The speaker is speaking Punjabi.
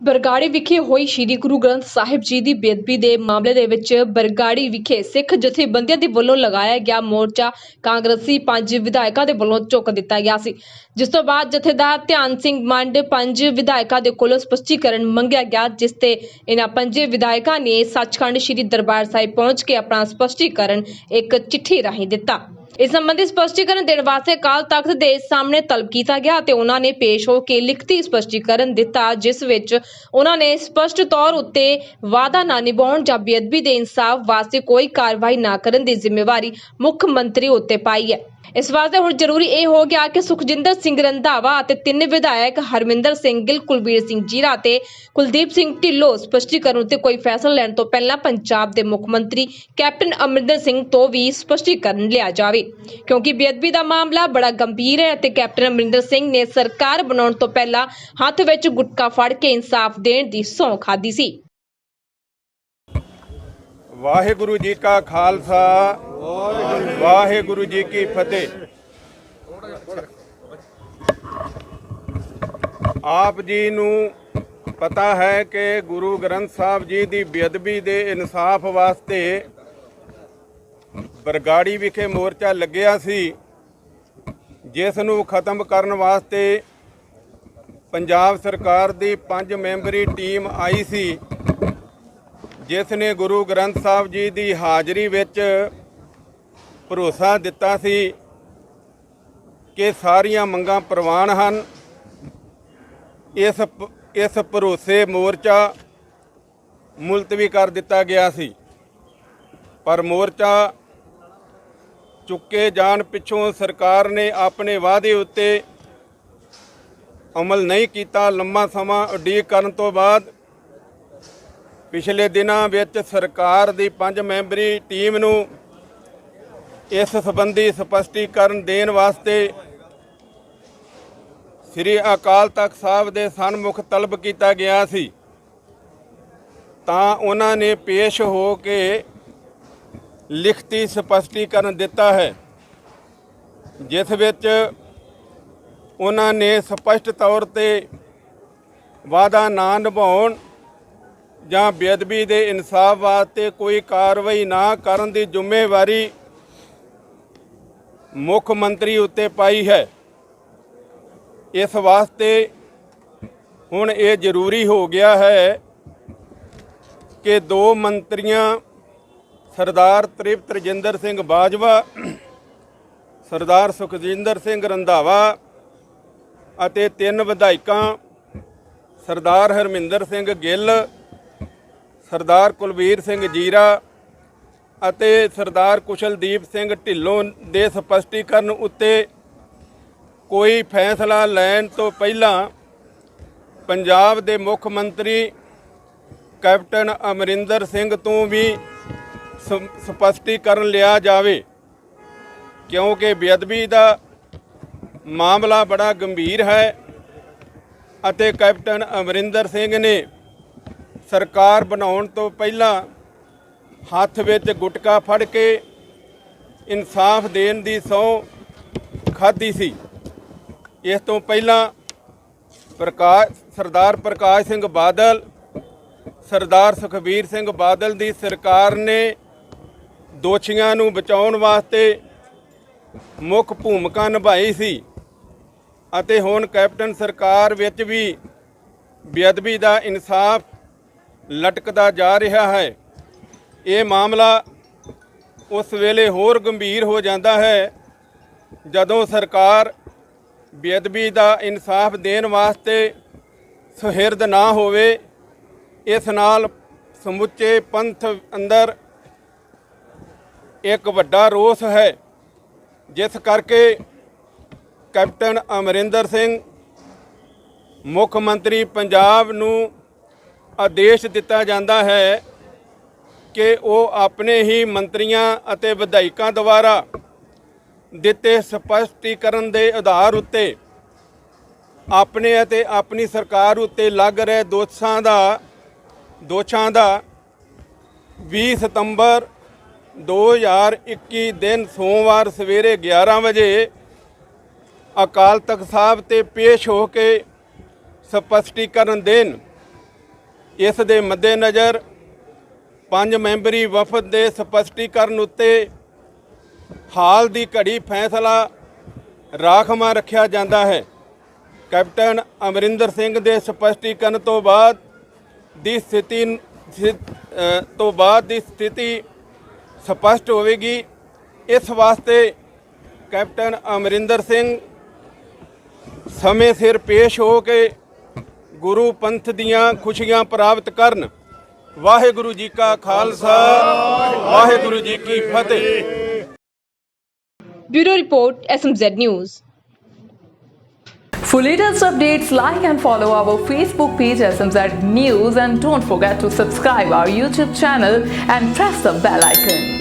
ਬਰਗਾੜੀ ਵਿਖੇ ਹੋਈ ਸ੍ਰੀ ਗੁਰੂ ਗ੍ਰੰਥ ਸਾਹਿਬ ਜੀ ਦੀ ਬੇਅਦਬੀ ਦੇ ਮਾਮਲੇ ਦੇ ਵਿੱਚ ਬਰਗਾੜੀ ਵਿਖੇ ਸਿੱਖ ਜਥੇਬੰਦੀਆਂ ਦੇ ਵੱਲੋਂ ਲਗਾਇਆ ਗਿਆ ਮੋਰਚਾ ਕਾਂਗਰਸੀ ਪੰਜ ਵਿਧਾਇਕਾਂ ਦੇ ਵੱਲੋਂ ਚੁੱਕ ਦਿੱਤਾ ਗਿਆ ਸੀ। ਜਿਸ ਤੋਂ ਬਾਅਦ ਜਥੇਦਾਰ ਧਿਆਨ ਸਿੰਘ ਮੰਡ ਪੰਜ ਵਿਧਾਇਕਾਂ ਦੇ ਕੋਲੋਂ ਸਪਸ਼ਟੀਕਰਨ ਮੰਗਿਆ ਗਿਆ, ਜਿਸ ਤੇ ਇਹਨਾਂ ਪੰਜੇ ਵਿਧਾਇਕਾਂ ਨੇ ਸੱਚਖੰਡ ਸ੍ਰੀ ਦਰਬਾਰ ਸਾਹਿਬ ਪਹੁੰਚ ਕੇ ਆਪਣਾ ਸਪਸ਼ਟੀਕਰਨ ਇੱਕ ਚਿੱਠੀ ਰਾਹੀਂ ਦਿੱਤਾ। ਇਸ ਸੰਬੰਧੀ ਸਪਸ਼ਟੀਕਰਨ ਦੇਣ ਵਾਸਤੇ ਅਕਾਲ ਤਖਤ ਦੇ ਸਾਹਮਣੇ ਤਲਬ ਕੀਤਾ ਗਿਆ ਤੇ ਉਹਨਾਂ ਨੇ ਪੇਸ਼ ਹੋ ਕੇ ਲਿਖਤੀ ਸਪਸ਼ਟੀਕਰਨ ਦਿੱਤਾ, ਜਿਸ ਵਿੱਚ ਉਹਨਾਂ ਨੇ ਸਪਸ਼ਟ ਤੌਰ ਉੱਤੇ ਵਾਅਦਾ ਨਾ ਨਿਭਾਉਣ ਜਾਂ ਬੇਅਦਬੀ ਦੇ ਇਨਸਾਫ ਵਾਸਤੇ ਕੋਈ ਕਾਰਵਾਈ ਨਾ ਕਰਨ ਦੀ ਜ਼ਿੰਮੇਵਾਰੀ ਮੁੱਖ ਮੰਤਰੀ ਉੱਤੇ ਪਾਈ ਹੈ। ਇਸ ਵਾਸਤੇ ਹੁਣ ਜ਼ਰੂਰੀ ਇਹ ਹੋ ਗਿਆ ਕਿ ਸੁਖਜਿੰਦਰ ਸਿੰਘ ਰੰਧਾਵਾ ਅਤੇ ਤਿੰਨ ਵਿਧਾਇਕ ਹਰਮਿੰਦਰ ਸਿੰਘ ਗਿੱਲ, ਕੁਲਬੀਰ ਸਿੰਘ ਜੀਰਾ ਤੇ ਕੁਲਦੀਪ ਸਿੰਘ ਢਿੱਲੋਂ ਸਪਸ਼ਟੀਕਰਨ ਉੱਤੇ ਕੋਈ ਫੈਸਲਾ ਲੈਣ ਤੋਂ ਪਹਿਲਾਂ ਪੰਜਾਬ ਦੇ ਮੁੱਖ ਮੰਤਰੀ ਕੈਪਟਨ ਅਮਰਿੰਦਰ ਸਿੰਘ ਤੋਂ ਵੀ ਸਪਸ਼ਟੀਕਰਨ ਲਿਆ ਜਾਵੇ। ਕਿਉਂਕਿ ਬੇਅਦਬੀ ਦਾ ਮਾਮਲਾ ਬੜਾ ਗੰਭੀਰ ਹੈ ਅਤੇ ਕੈਪਟਨ ਅਮਰਿੰਦਰ ਸਿੰਘ ਨੇ ਸਰਕਾਰ ਬਣਾਉਣ ਤੋਂ ਪਹਿਲਾਂ ਹੱਥ ਵਿੱਚ ਗੁਟਕਾ ਫੜ ਕੇ ਇਨਸਾਫ ਦੇਣ ਦੀ ਸਹੁੰ ਖਾਧੀ ਸੀ। ਵਾਹਿਗੁਰੂ ਜੀ ਕਾ ਖਾਲਸਾ, ਵਾਹਿਗੁਰੂ ਜੀ ਕੀ ਫਤਿਹ। ਆਪ ਜੀ ਨੂੰ ਪਤਾ ਹੈ ਕਿ ਗੁਰੂ ਗ੍ਰੰਥ ਸਾਹਿਬ ਜੀ ਦੀ ਬੇਅਦਬੀ ਦੇ ਇਨਸਾਫ ਵਾਸਤੇ ਬਰਗਾੜੀ ਵਿਖੇ ਮੋਰਚਾ ਲੱਗਿਆ ਸੀ, ਜਿਸ ਨੂੰ ਖਤਮ ਕਰਨ ਵਾਸਤੇ ਪੰਜਾਬ ਸਰਕਾਰ ਦੀ ਪੰਜ ਮੈਂਬਰੀ ਟੀਮ ਆਈ ਸੀ। ਜਿਸ ਨੇ ਗੁਰੂ ਗ੍ਰੰਥ ਸਾਹਿਬ ਜੀ ਦੀ ਹਾਜ਼ਰੀ ਵਿੱਚ ਭਰੋਸਾ ਦਿੱਤਾ ਸੀ ਕਿ ਸਾਰੀਆਂ ਮੰਗਾਂ ਪ੍ਰਵਾਨ ਹਨ, ਇਸ ਇਸ ਭਰੋਸੇ ਮੋਰਚਾ ਮੁਲਤਵੀ ਕਰ ਦਿੱਤਾ ਗਿਆ ਸੀ। ਪਰ ਮੋਰਚਾ ਚੁੱਕੇ ਜਾਣ ਪਿੱਛੋਂ ਸਰਕਾਰ ਨੇ ਆਪਣੇ ਵਾਅਦੇ ਉੱਤੇ ਅਮਲ ਨਹੀਂ ਕੀਤਾ। ਲੰਮਾ ਸਮਾਂ ਉਡੀਕ ਕਰਨ ਤੋਂ ਬਾਅਦ ਪਿਛਲੇ ਦਿਨਾਂ ਵਿੱਚ ਸਰਕਾਰ ਦੀ ਪੰਜ ਮੈਂਬਰੀ ਟੀਮ ਨੂੰ ਇਸ ਸੰਬੰਧੀ ਸਪਸ਼ਟੀਕਰਨ ਦੇਣ ਵਾਸਤੇ ਸ੍ਰੀ ਅਕਾਲ ਤਖਤ ਸਾਹਿਬ ਦੇ ਸਨਮੁਖ ਤਲਬ ਕੀਤਾ ਗਿਆ ਸੀ। ਤਾਂ ਉਹਨਾਂ ਨੇ ਪੇਸ਼ ਹੋ ਕੇ ਲਿਖਤੀ ਸਪਸ਼ਟੀਕਰਨ ਦਿੱਤਾ ਹੈ, ਜਿਸ ਵਿੱਚ ਉਹਨਾਂ ਨੇ ਸਪਸ਼ਟ ਤੌਰ ਤੇ ਵਾਅਦਾ ਨਾ ਨਿਭਾਉਣ ਜਾਂ ਬੇਅਦਬੀ ਦੇ ਇਨਸਾਫ ਵਾਸਤੇ ਕੋਈ ਕਾਰਵਾਈ ਨਾ ਕਰਨ ਦੀ ਜ਼ਿੰਮੇਵਾਰੀ ਮੁੱਖ ਮੰਤਰੀ ਉੱਤੇ ਪਾਈ ਹੈ। ਇਸ ਵਾਸਤੇ ਹੁਣ ਇਹ ਜ਼ਰੂਰੀ ਹੋ ਗਿਆ ਹੈ ਕਿ ਦੋ ਮੰਤਰੀਆਂ, ਸਰਦਾਰ ਤ੍ਰਿਪਤ ਰਜਿੰਦਰ ਸਿੰਘ ਬਾਜਵਾ, ਸਰਦਾਰ ਸੁਖਜਿੰਦਰ ਸਿੰਘ ਰੰਧਾਵਾ ਅਤੇ ਤਿੰਨ ਵਿਧਾਇਕਾਂ, ਸਰਦਾਰ ਹਰਮਿੰਦਰ ਸਿੰਘ ਗਿੱਲ ਸਰਦਾਰ ਕੁਲਵੀਰ ਸਿੰਘ ਜੀਰਾ ਅਤੇ ਸਰਦਾਰ ਕੁਸ਼ਲਦੀਪ ਸਿੰਘ ਢਿੱਲੋਂ ਦੇ ਸਪਸ਼ਟੀਕਰਨ ਉੱਤੇ ਕੋਈ ਫੈਸਲਾ ਲੈਣ ਤੋਂ ਪਹਿਲਾਂ ਪੰਜਾਬ ਦੇ ਮੁੱਖ ਮੰਤਰੀ ਕੈਪਟਨ ਅਮਰਿੰਦਰ ਸਿੰਘ ਤੋਂ ਵੀ ਸ- ਸਪਸ਼ਟੀਕਰਨ ਲਿਆ ਜਾਵੇ। ਕਿਉਂਕਿ ਬੇਅਦਬੀ ਦਾ ਮਾਮਲਾ ਬੜਾ ਗੰਭੀਰ ਹੈ ਅਤੇ ਕੈਪਟਨ ਅਮਰਿੰਦਰ ਸਿੰਘ ਨੇ ਸਰਕਾਰ ਬਣਾਉਣ ਤੋਂ ਪਹਿਲਾਂ ਹੱਥ ਵਿੱਚ ਗੁਟਕਾ ਫੜ ਕੇ ਇਨਸਾਫ ਦੇਣ ਦੀ ਸਹੁੰ ਖਾਧੀ ਸੀ। ਇਸ ਤੋਂ ਪਹਿਲਾਂ ਪ੍ਰਕਾਸ਼, ਸਰਦਾਰ ਪ੍ਰਕਾਸ਼ ਸਿੰਘ ਬਾਦਲ, ਸਰਦਾਰ ਸੁਖਬੀਰ ਸਿੰਘ ਬਾਦਲ ਦੀ ਸਰਕਾਰ ਨੇ ਦੋਸ਼ੀਆਂ ਨੂੰ ਬਚਾਉਣ ਵਾਸਤੇ ਮੁੱਖ ਭੂਮਿਕਾ ਨਿਭਾਈ ਸੀ ਅਤੇ ਹੁਣ ਕੈਪਟਨ ਸਰਕਾਰ ਵਿੱਚ ਵੀ ਬੇਅਦਬੀ ਦਾ ਇਨਸਾਫ ਲਟਕਦਾ ਜਾ ਰਿਹਾ ਹੈ। ਇਹ ਮਾਮਲਾ ਉਸ ਵੇਲੇ ਹੋਰ ਗੰਭੀਰ ਹੋ ਜਾਂਦਾ ਹੈ ਜਦੋਂ ਸਰਕਾਰ ਬੇਅਦਬੀ ਦਾ ਇਨਸਾਫ ਦੇਣ ਵਾਸਤੇ ਸੁਹਿਰਦ ਨਾ ਹੋਵੇ। ਇਸ ਨਾਲ ਸਮੁੱਚੇ ਪੰਥ ਅੰਦਰ ਇੱਕ ਵੱਡਾ ਰੋਸ ਹੈ, ਜਿਸ ਕਰਕੇ ਕੈਪਟਨ ਅਮਰਿੰਦਰ ਸਿੰਘ ਮੁੱਖ ਮੰਤਰੀ ਪੰਜਾਬ ਨੂੰ ਆਦੇਸ਼ ਦਿੱਤਾ ਜਾਂਦਾ ਹੈ ਕਿ ਉਹ ਆਪਣੇ ਹੀ ਮੰਤਰੀਆਂ ਅਤੇ ਵਿਧਾਇਕਾਂ ਦੁਆਰਾ ਦਿੱਤੇ ਸਪਸ਼ਟੀਕਰਨ ਦੇ ਆਧਾਰ ਉੱਤੇ ਆਪਣੇ ਅਤੇ ਆਪਣੀ ਸਰਕਾਰ ਉੱਤੇ ਲੱਗ ਰਹੇ ਦੋਸ਼ਾਂ ਦਾ ਦੋਸ਼ਾਂ ਦਾ 20 ਸਤੰਬਰ 2021 ਦਿਨ ਸੋਮਵਾਰ ਸਵੇਰੇ 11 ਵਜੇ ਅਕਾਲ ਤਖਤ ਸਾਹਿਬ ਤੇ ਪੇਸ਼ ਹੋ ਕੇ ਸਪਸ਼ਟੀਕਰਨ ਦੇਣ। ਇਸ ਦੇ ਮੱਦੇਨਜ਼ਰ ਪੰਜ ਮੈਂਬਰੀ ਵਫਦ ਦੇ ਸਪਸ਼ਟੀਕਰਨ ਉੱਤੇ ਹਾਲ ਦੀ ਘੜੀ ਫੈਸਲਾ ਰਾਖਵਾਂ ਰੱਖਿਆ ਜਾਂਦਾ ਹੈ। ਕੈਪਟਨ ਅਮਰਿੰਦਰ ਸਿੰਘ ਦੇ ਸਪਸ਼ਟੀਕਰਨ ਤੋਂ ਬਾਅਦ ਦੀ ਸਥਿਤੀ ਤੋਂ ਬਾਅਦ ਦੀ ਸਥਿਤੀ ਸਪਸ਼ਟ ਹੋਵੇਗੀ। ਇਸ ਵਾਸਤੇ ਕੈਪਟਨ ਅਮਰਿੰਦਰ ਸਿੰਘ ਸਮੇਂ ਸਿਰ ਪੇਸ਼ ਹੋ ਕੇ ਗੁਰੂ ਪੰਥ ਦੀਆਂ ਖੁਸ਼ੀਆਂ ਪ੍ਰਾਪਤ ਕਰਨ ਵਾਹਿਗੁਰੂ ਜੀ ਕਾ ਖਾਲਸਾ ਵਾਹਿਗੁਰੂ ਜੀ ਕੀ ਫਤਿਹ bureau report SMZ news For latest updates, like and follow our Facebook page SMZ News and don't forget to subscribe our YouTube channel and press the bell icon.